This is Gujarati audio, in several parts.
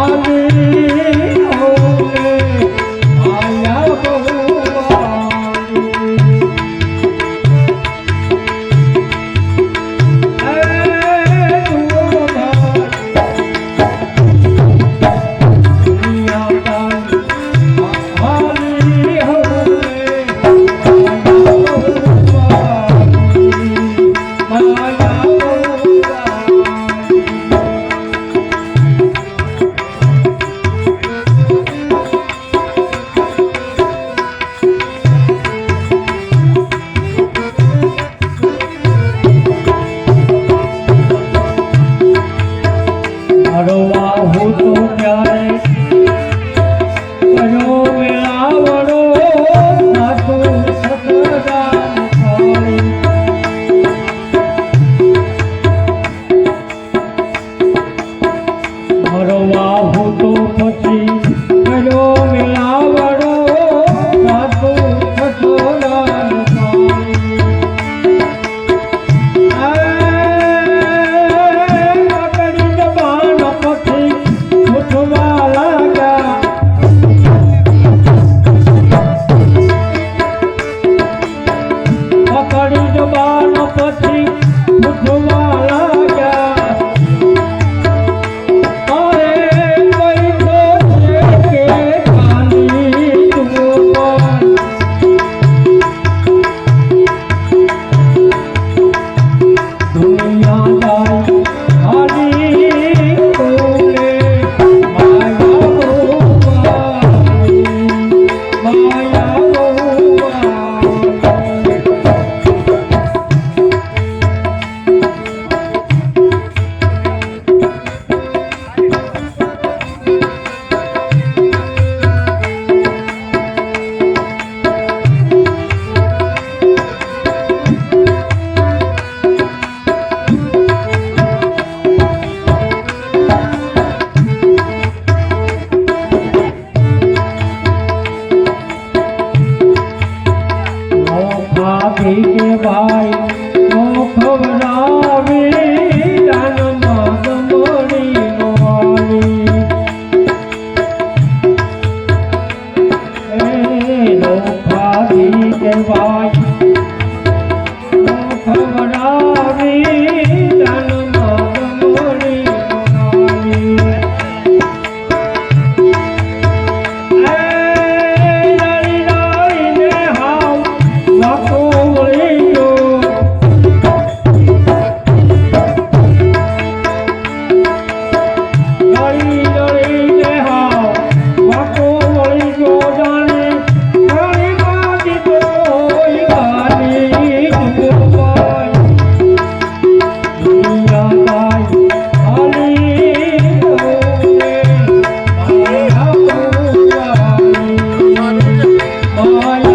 ஆறு મારી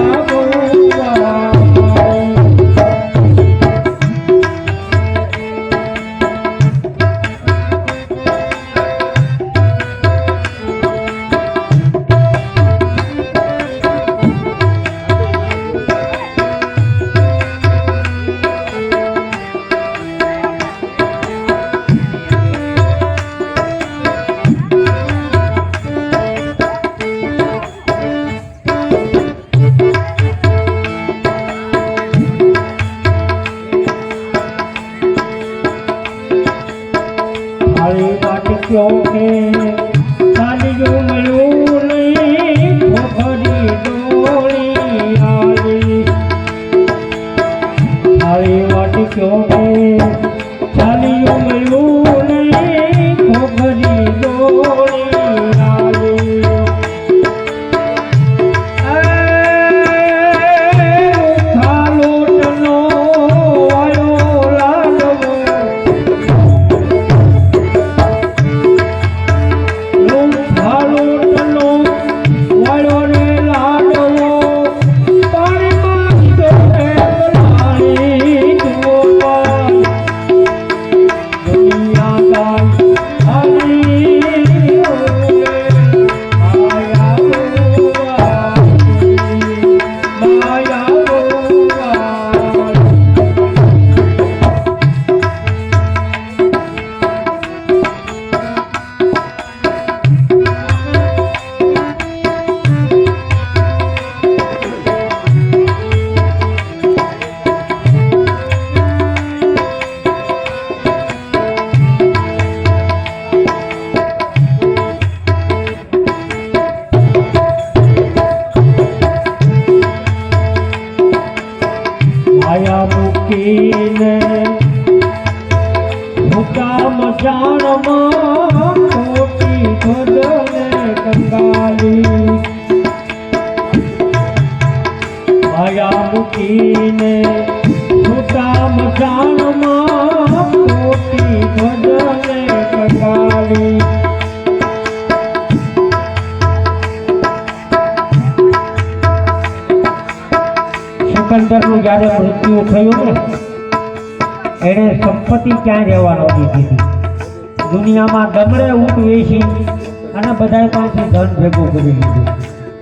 મૂકીને હુકામ જાણમાં ખોટી ભજને કંગાલી માયા મૂકીને હુકામ મચાણમાં સિકંદરનું જ્યારે મૃત્યુ થયું ને, એણે સંપત્તિ ક્યાં નહોતી દીધી? દુનિયામાં ગમડે ઊંટ વેચી અને બધા પાસેથી ધન ભેગું કરી લીધું.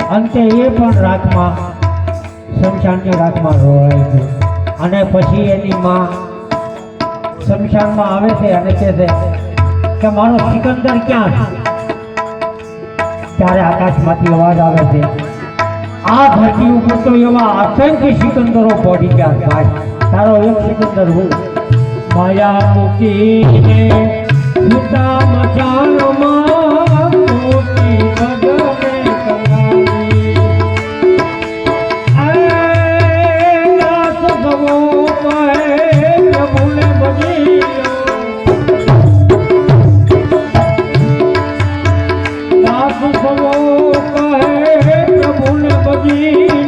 અંતે એ પણ રાખમાં શમશાનની રાખમાં રોવાઈ ગયું. અને પછી એની માં શમશાનમાં આવે છે અને કહે છે કે મારો સિકંદર ક્યાં છે? ત્યારે આકાશમાંથી અવાજ આવે છે આ ધરતી ઉપર તો એવા આતંકી સિકંદરો પડી ગયા ભાઈ. તારો એક સિકંદર હું. માયા મૂકીને સુતા મચાનમાં મૂકી કહે પ્રભુને জীব